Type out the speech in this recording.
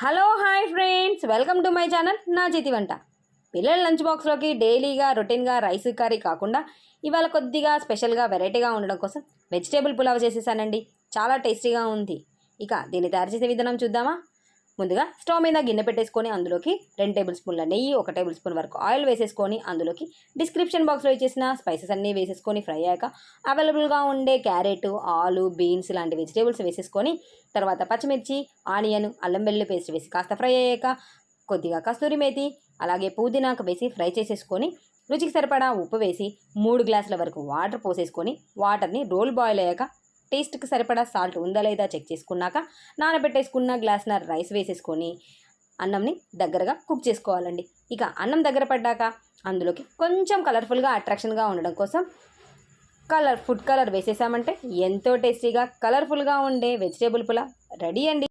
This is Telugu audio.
Hello hi friends. Welcome to my channel నా చేతి వంట. పిల్లల లంచ్ బాక్స్లోకి డైలీగా రొటీన్గా రైస్ కర్రీ కాకుండా ఇవాళ కొద్దిగా స్పెషల్గా వెరైటీగా ఉండడం కోసం వెజిటేబుల్ పులావ్ చేసేసానండి. చాలా టేస్టీగా ఉంది. ఇక దీన్ని తయారు చేసే విధానం చూద్దామా? ముందుగా స్టవ్ మీద గిన్నె పెట్టేసుకొని అందులోకి రెండు టేబుల్ స్పూన్ల నెయ్యి ఒక టేబుల్ స్పూన్ వరకు ఆయిల్ వేసేసుకొని అందులోకి డిస్క్రిప్షన్ బాక్స్లో ఇచ్చేసిన స్పైసెస్ అన్నీ వేసేసుకొని ఫ్రై అయ్యాక అవైలబుల్గా ఉండే క్యారెట్ ఆలు బీన్స్ లాంటి వెజిటేబుల్స్ వేసేసుకొని తర్వాత పచ్చిమిర్చి ఆనియన్ అల్లం వెల్లుల్లి పేస్ట్ వేసి కాస్త ఫ్రై అయ్యాక కొద్దిగా కస్తూరి మేతి అలాగే పుదీనాకు వేసి ఫ్రై చేసేసుకొని రుచికి సరిపడా ఉప్పు వేసి మూడు గ్లాసుల వరకు వాటర్ పోసేసుకొని వాటర్ని రోల్ బాయిల్ అయ్యాక టేస్ట్కి సరిపడా సాల్ట్ ఉందా లేదా చెక్ చేసుకున్నాక నానబెట్టేసుకున్న గ్లాస్నర్ రైస్ వేసేసుకొని అన్నంని దగ్గరగా కుక్ చేసుకోవాలండి. ఇక అన్నం దగ్గర పడ్డాక అందులోకి కొంచెం కలర్ఫుల్గా అట్రాక్షన్గా ఉండడం కోసం కలర్ ఫుడ్ కలర్ వేసేసామంటే ఎంతో టేస్టీగా కలర్ఫుల్గా ఉండే వెజిటేబుల్ పులావ్ రెడీ అండి.